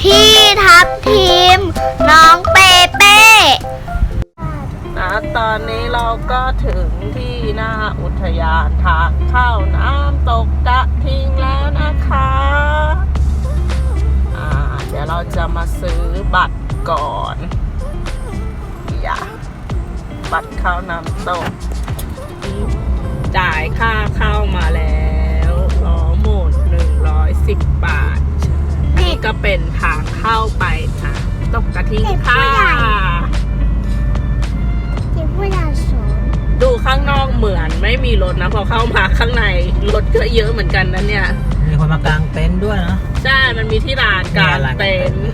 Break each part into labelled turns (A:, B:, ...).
A: พี่ทับทีม น้องเปเป้
B: นะตอนนี้เราก็ถึงที่หน้าอุทยานทางเข้าน้ำตกกะทิงแล้วนะคะอ่าเดี๋ยวเราจะมาซื้อบัตรก่อนอย่าบัตรเข้าน้ำตก นี่ก็เป็นทางเข้าไปนะตกกระทิงค่ะ
A: ที่ผู้ใหญ่สอน
B: ดูข้างนอกเหมือนไม่มีรถนะ พอเข้ามาข้างในรถก็เยอะเหมือนกันนะเนี่ย
C: มีคนมากางเต็นท์ด้วยนะ
B: ใช่ มันมีที่ลานกลางเต็นท์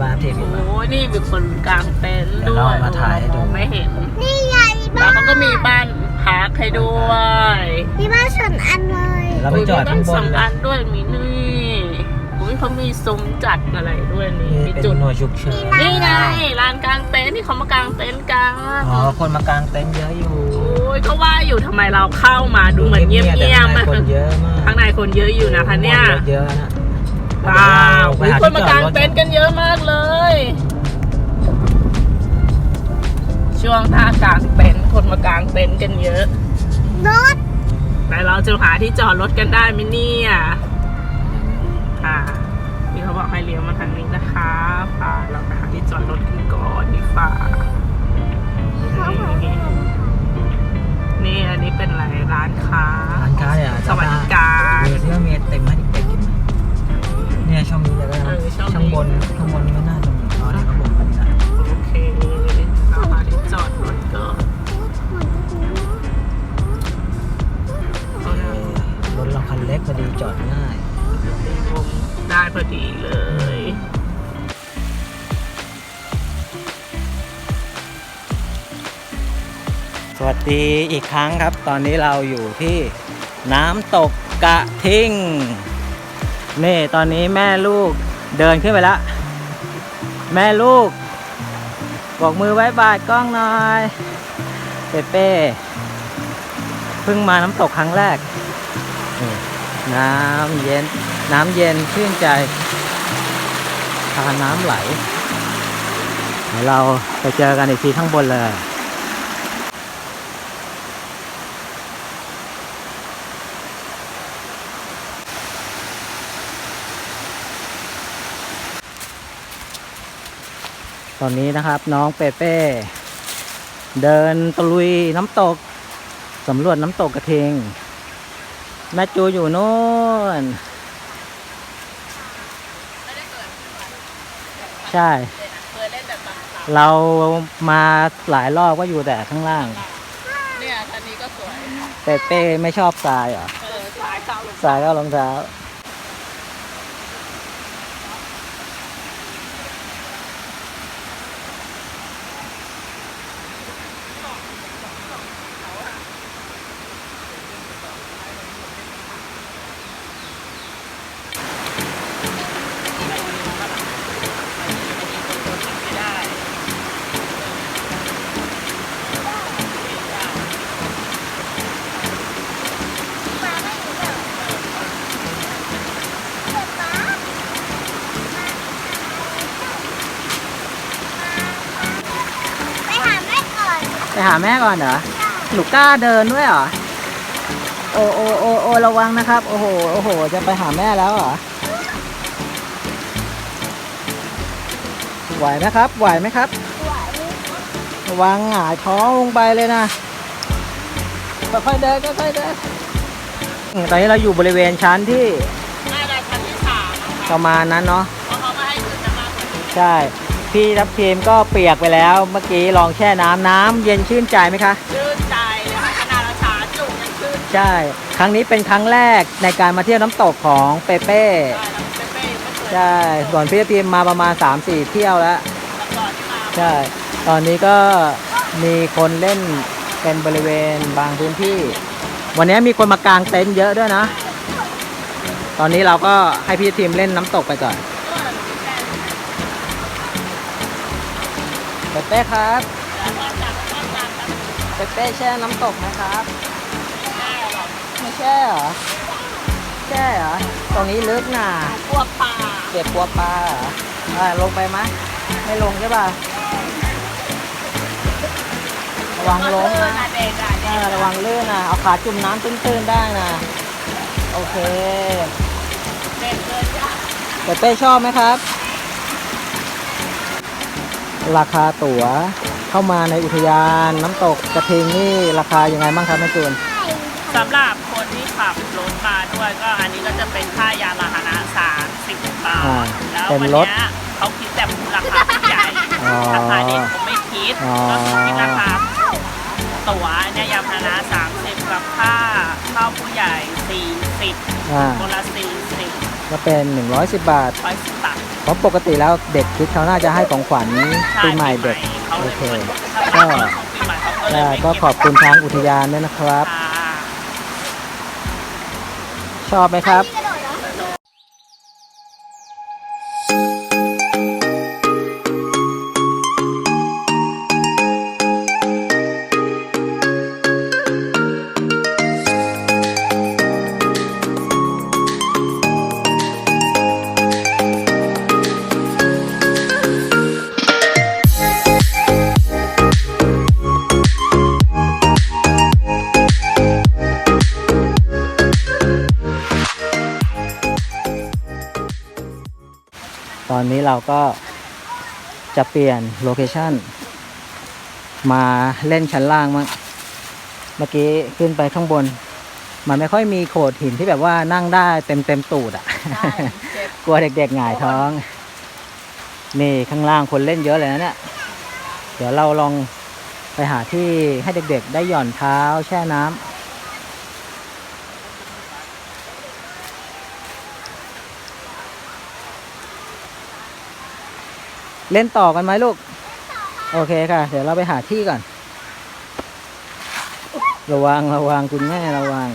C: บาร์เทน
B: โอ้ยนี่มีคนกลางเต็นท์
C: เดี๋ยว
B: ด้ว
C: เรา
B: ย
C: มาถ่ายให้ดู
B: มองไม่เห็น
A: นี่ไง
B: แล้
A: บ้า
B: วนเขาก็มีบ้านพักให้ด้วย
A: มีบ้านสวนอันเลย
C: เราไปจอดข้างบ
B: ส
C: น
B: อง
C: เล
B: อั
C: ย
B: นด้วยมีนี่อุ้ย เขามีซุ้มจัดอะไรด้วยนี่
C: นี่
B: มี
C: เป็น
B: จุด
C: หน่วยฉุกเฉิน
B: นี่ไงลานกลางเต็นท์ที่เขามากางเต็นท์กัน
C: อ๋อคนมากางเต็นท์เยอะอยู่
B: โอ้ยก็ว่าอยู่ทำไมเราเข้ามาดูเหมือนเงียบ
C: แต่
B: เงียบ
C: ข้างในคนเยอะมาก
B: ข้างในคนเยอะอยู่นะคะเนี่ย
C: รถเยอะนะ
B: ว้าว
C: ไป
B: มี
C: ห
B: คนมากาง
C: ที่จอดรถ
B: เต็นท์กันเยอะมากเลย ช่วงท่ากางเต็นท์คนมากางเต็นท์กันเยอะ
A: รถ
B: แต่เราจะหาที่จอดรถกันได้ไหมเนี่ยค่ะพี่เขาบอก ให้เลี้ยวมาทางนี้นะคะพาเราไปหาที่จอดรถกันก่อนดีฝ่า
A: เขาบอกให้เรา
B: นี่อันนี้เป็นอะไรร้านค้า
C: ร้านค้าเนี่ย
B: สวัสดิการ
C: ดูซิว่ามีเต็มไหมเต็มกินไหมเนี่ยช่องนี้เลยก็
B: เอ
C: ได้
B: อช่องนี้
C: ข้างบนข้างบนไม่น่าจะมีอ๋อเนี่ยข้างบนไม่ได้
B: โอเคเราหาที่จอดรถก่อนเอานะ
C: รถเราคันเล็กพอดีจอดง่าย
B: ตีวงได้พอดีเลย
C: สวัสดีอีกครั้งครับ ตอนนี้เราอยู่ที่น้ำตกกะทิงนี่ตอนนี้แม่ลูกเดินขึ้นไปแล้ว แม่ลูกบอกมือไว้บายกล้องหน่อยเปเป้เพิ่งมาน้ำตกครั้งแรก น้ำเย็น น้ำเย็นชื่นใจทานน้ำไหลเดี๋ยวเราไปเจอกันอีกทีข้างบนเลย ตอนนี้นะครับน้องเปเป้ เดินตะลุยน้ำตกสำรวจน้ำตกกระเทงแม่จูอยู่นู่น ใช่
B: เคยเล่นแบบบางครั้ง
C: เรามาหลายรอบก็อยู่แต่ข้างล่าง
B: เนี่ยคันนี้ก็สวย
C: เปเป้ไม่ชอบทรายเหรอ
B: เออสายเข้าลง
C: ทรายก็รองเท้า หาแม่ก่อนเหรอหนูกล้าเดินด้วยเหรอ โอโอโอโอระวังนะครับ โอ้โห โอ้โห จะไปหาแม่แล้วเหรอ ไหวไหมครับ ไหวไหมครับ
A: ไหว
C: ระวังหงายท้องลงไปเลยนะ ค่อยๆเดินค่อยๆเดินอืมตอนนี้เราอยู่บริเวณชั้นที่
B: น่าจะคันที่สามอะ
C: ประมาณนั้นเนาะ
B: เพราะเขาไม่ให้ขึ้นจะมากกว่านี้
C: ใช่ พี่ทับทีมก็เปียกไปแล้ว เมื่อกี้ลองแช่น้ำน้ำเย็นชื่นใจไหมคะ
B: ชื่นใจเลยค่ะขนาดเราชาจุกยังขึ้น
C: ใช่ ครั้งนี้เป็นครั้งแรกในการมาเที่ยวน้ำตกของเปเป้
B: ได้แล้วเป้ๆไม่เคย
C: ใช่ส่วนพี่ทับทีมมาประมาณ 3-4 เที่ยวแล้ว
B: แต่ก่อนที่มา
C: ใช่ ตอนนี้ก็มีคนเล่นเป็นบริเวณบางพื้นที่ วันนี้มีคนมากางเต็นท์เยอะด้วยนะ ตอนนี้เราก็ให้พี่ทีมเล่นน้ำตกไปก่อน เปเป้ครับเปเป้แช่น้ำตกไหมครับไม่แช่เหรอแช่เหรอตรงนี้ลึกน่ะ
B: กลัวป่าก
C: ลด็กๆกลัวปลาเหรออ่าลงไปไหมไม่ลงใช่ป่ะระวังล้มนะ
B: เด็กอะ
C: เออระวังลื่นนะเอาขาจุ่มน้ำตื้นๆได้นะโอเค
B: เด็กเลยจ้ะ
C: เปเป้ชอบไหมครับ ราคาตั๋วเข้ามาในอุทยานน้ำตกกระทิงนี่ราคายังไงบ้างครับแม่จูน
B: สำหรับคนที่ขับรถมาด้วยก็อันนี้ก็จะเป็นค่ายานพาหนะสามสิบบา
C: อ่า
B: ทแล้ว
C: เต็ม
B: วัน
C: รถ
B: เนี้ยเขาคิดแต่ราคาผู้ใหญ่
C: อ๋อ
B: ราคาเด็กผมไม่คิด
C: อ๋อ
B: ก็คิดราคาตั๋วเนี่ยยานพาหนะสามสิบกับค่าเข้าผู้ใหญ่สี่สิบ
C: อ่า
B: คนละสี่สิบ
C: ก็เป็น110บาท
B: ร้อยสิบบาท
C: เพราะปกติแล้วเด็กคิดเขาน่าจะให้ของขวัญปีใหม่เด็ก
B: เขา
C: โอ
B: เลย
C: เค
B: ถ้า
C: ก็
B: เป็นของปีใหม่เขาก็เลย
C: อ่า
B: ไม่
C: ก็
B: เบ
C: ขอบคุณทางอุทยานด้วยนะครับ
B: ค่ะ
C: ชอบไหมครับ
A: เรา
C: ก็จะเปลี่ยนโลเคชั่นมาเล่นชั้นล่างมั้งเมื่อกี้ขึ้นไปข้างบน มันไม่ค่อยมีโขดหินที่แบบว่านั่งได้เต็มเต็มๆตูดอะ่ะ
B: ใช่เจ็บ
C: กลัวเด็กๆหงายท้อง นี่ข้างล่างคนเล่นเยอะเลยนะเนี่ย เดี๋ยวเราลองไปหาที่ให้เด็กๆ ได้หย่อนเท้าแช่น้ำ เล่นต่อกันไหมลูก โอเคค่ะ เดี๋ยวเราไปหาที่ก่อน ระวังระวังคุณแม่ระวัง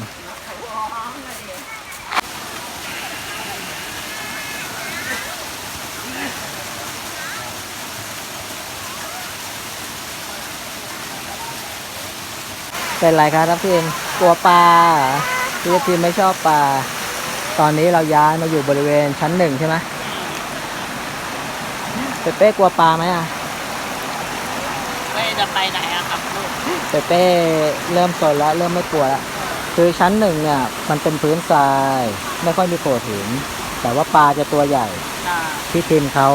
C: เป็นไรครับทัพทีมกลัวปลาที่ทัพทีมไม่ชอบปลา ตอนนี้เราย้ายมาอยู่บริเวณชั้นหนึ่งใช่ไหม เปเป้กลัวปลาไหมอะ
B: ไม่จะไปไหนอะครับลูก
C: เปเป้เริ่มสนแล้วเริ่มไม่กลัวแล้วคือชั้นหนึ่งเนี่ยมันเป็นพื้นทราย ไม่ค่อยมีโขดหินแต่ว่าปลาจะตัวใหญ่
B: อ่า
C: พี่ทีมเขา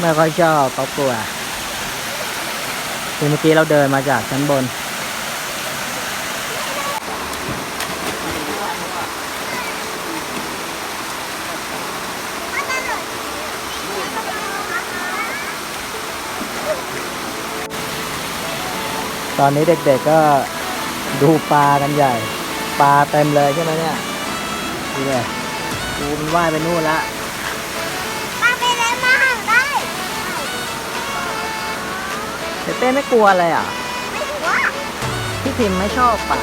C: ไม่ค่อยชอบเขากลัวคือเมื่อกี้เราเดินมาจากชั้นบน ตอนนี้เด็กๆก็ดูปลากันใหญ่ ปลาเต็มเลยใช่ไหมเนี่ยดูเลยดูมันว่ายไปนู่นละ
A: มาไปเลยมาห่างได้
C: เต้เต้ไม่กลัวอะไรอะ
A: ไม่ถือว่า
C: พี่พิมไม่ชอบป่า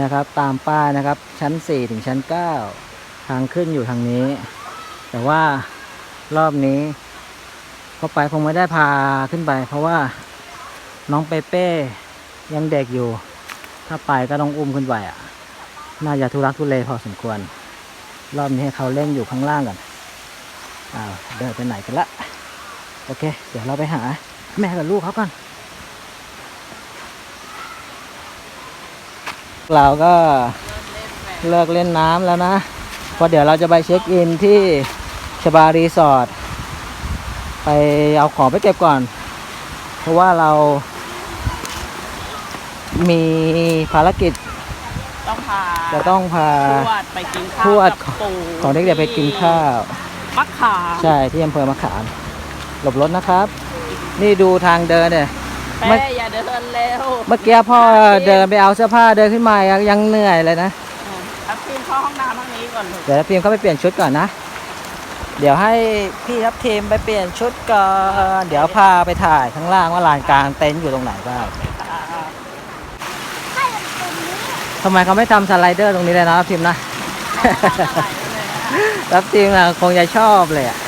A: นี่
C: ยครับ ตามป้ายนะครับ ชั้น 4 ถึงชั้น 9 ทางขึ้นอยู่ทางนี้ แต่ว่ารอบนี้พอไปคงไม่ได้พาขึ้นไป เพราะว่าน้องเปเป้ยังเด็กอยู่ ถ้าไปก็ต้องอุ้มขึ้นไปอะ น่าจะทุรักทุเลพอสมควร รอบนี้ให้เขาเล่นอยู่ข้างล่างก่อนอ้าวเดินไปไหนกันละ โอเค เดี๋ยวเราไปหา แม่กับลูกเขาก่อน เราก็เลิกเล่นน้ำแล้วนะเพราะเดี๋ยวเราจะไปเช็คอินที่ชบารีสอร์ทไปเอาของไปเก็บก่อน เพราะว่าเรามีภารกิจ
B: ต้องพา
C: จะต้องพา
B: ทวดไปกินข้าว
C: ทวด
B: กับปู่
C: ของเด็กๆไปกินข้าว
B: มะขาม
C: ใช่ที่อำเภอมะขาม หลบรถนะครับ นี่ดูทางเดินเนี่ย
B: แม่อย่าเดินเร็ว
C: เมื่อกี้พ่อเดินไปเอาเสื้อผ้าเดินขึ้นมายังเหนื่อยเลยนะ
B: ทับทีมเข้าห้องน้ำทางนี้ก่อนลูก
C: เดี๋ยวพิมเข้าไปเปลี่ยนชุดก่อนนะ เดี๋ยวให้พี่ทับทีมไปเปลี่ยนชุดก่อน เดี๋ยวพาไปถ่ายข้างล่างว่าลานกลางเต็นท์อยู่ตรงไหนบ้าง
A: ให้มันตรงนี้
C: ทำไมเขาไม่ทำสไลเดอร์ตรงนี้เลยนะทับทีมนะทับทีมนะคงจะชอบเลยอะ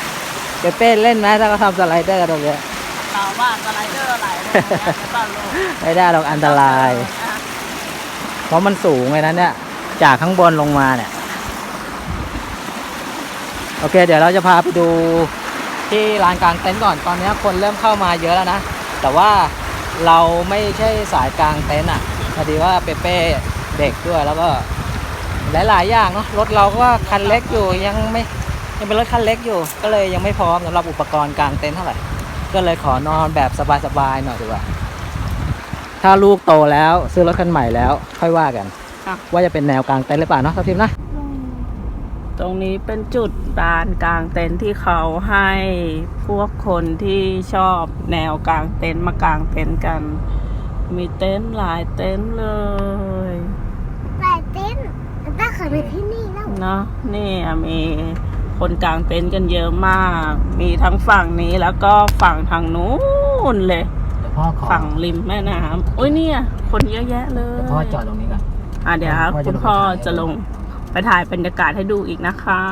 C: เปเป้เล่นไหมถ้าเขาทำสไลเดอร์ตรงเนี้ย
B: เรา ว่าสไลเดอร์อนลง
C: ไม่ได้หรอกอันตราย เพราะมันสูงเลยนะเนี่ย จากข้างบนลงมาเนี่ย โอเค เดี๋ยวเราจะพาไปดูที่ลานกลางเต็นท์ก่อนตอนนี้คนเริ่มเข้ามาเยอะแล้วนะ แต่ว่าเราไม่ใช่สายกลางเต็นท์อะพอดีว่าเปเป้เด็กด้วยแล้วก็หลายๆอย่างเนาะรถเราก็คันเล็กอยู่ยังไม่ยังเป็นรถคันเล็กอยู่ ก็เลยยังไม่พร้อมสำหรับอุปกรณ์กลางเต็นท์เท่าไหร่ ก็เลยขอนอนแบบสบายๆหน่อยดีกว่า ถ้าลูกโตแล้วซื้อรถคันใหม่แล้ว ค่อยว่ากัน
B: ค่ะ
C: ว่าจะเป็นแนวกลางเต็นท์หรือเปล่าเนาะทัพทิมนะ
B: ตรงนี้เป็นจุดลานกลางเต็นท์ที่เขาให้พวกคนที่ชอบแนวกลางเต็นท์มากางเต็นท์กัน มีเต็นท์หลายเต็นท์เลย
A: หลายเต้นตั้งเคยไปที่นี่แล้ว
B: เนาะนี่อะมี คนกลางเต็นท์กันเยอะมาก มีทั้งฝั่งนี้แล้วก็ฝั่งทางนู้นเลย
C: เดี๋ยวพ่อขอ
B: ฝั่งริมแม่น้ำอุ้ยเนี่ย คนเยอะแยะเลย
C: เดี๋ยวพ่อจอดตรงนี้ก่อน
B: อะเดี๋ยวครับ
C: ว่าจะ
B: คุณพ่อ
C: ลงไปถ่าย
B: จะลงไปถ่ายบรรยากาศให้ดูอีกนะคะ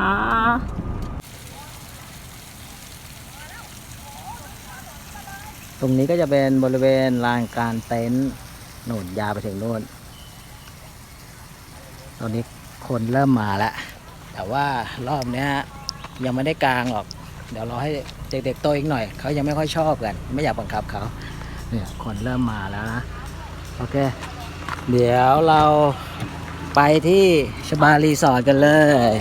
C: ตรงนี้ก็จะเป็นบริเวณลานกลารเต็นท์หนุนยาวไปถึงโน่นตอนนี้คนเริ่มมาแล้ว แต่ว่ารอบเนี้ย ยังไม่ได้กลางหรอก เดี๋ยวรอให้เด็กๆโตอีกหน่อย เขายังไม่ค่อยชอบกัน ไม่อยากบังคับเขาเนี่ยคนเริ่มมาแล้วนะโอเค เดี๋ยวเราไปที่ชบารีสอร์ทกันเลย